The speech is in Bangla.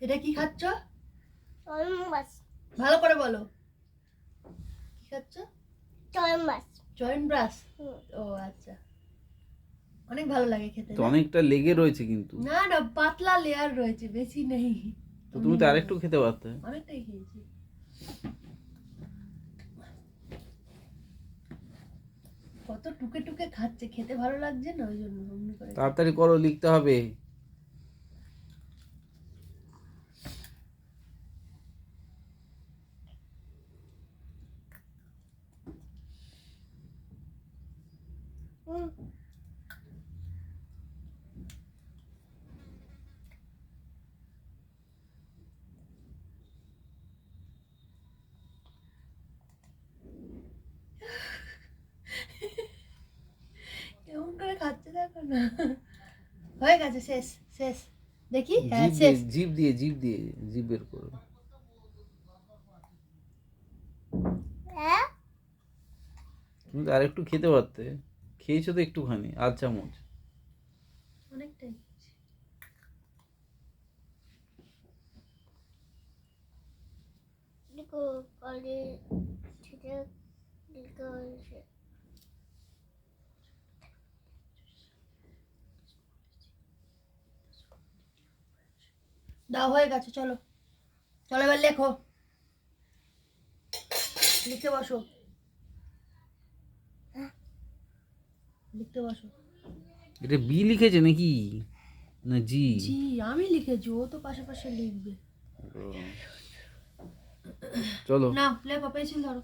এটা কি খাচ্ছ? মাছ ভালো করে বলো। কি খাচ্ছ? জয়েন্ট ব্রাশ ও আচ্ছা। অনেক ভালো লাগে খেতে তো অনেকটা লেগে রয়েছে কিন্তু। না না পাতলা লেয়ার রয়েছে বেশি নেই। তো তুমি তো আরেকটু খেতে পারতে। অনেকটাই খেয়েছি। কত টুকে টুকে খাচ্ছে খেতে ভালো লাগছে না? ওই জন্য তাড়াতাড়ি করো লিখতে হবে। কেমন করে খাচ্ছে দেখো না। হয়ে গেছে শেষ শেষ। দেখি হ্যাঁ দিয়ে শেষ। জিভ দিয়ে জিভ দিয়ে জিভ বের করো। হ্যাঁ? তুমি তো আরেকটু খেতে পারতে। খেয়েছো তো একটুখানি, আধ চামচ? অনেকটাই দাও, হয়ে গেছে, চলো। চলো এবার লেখো। লিখে বসো। লিখতে বসো। এটা বি লিখেছে নাকি? না জি? জি আমি লিখেছি ও তো পাশে পাশে লিখবে চলো। না লেখো পেন্সিল ধরো।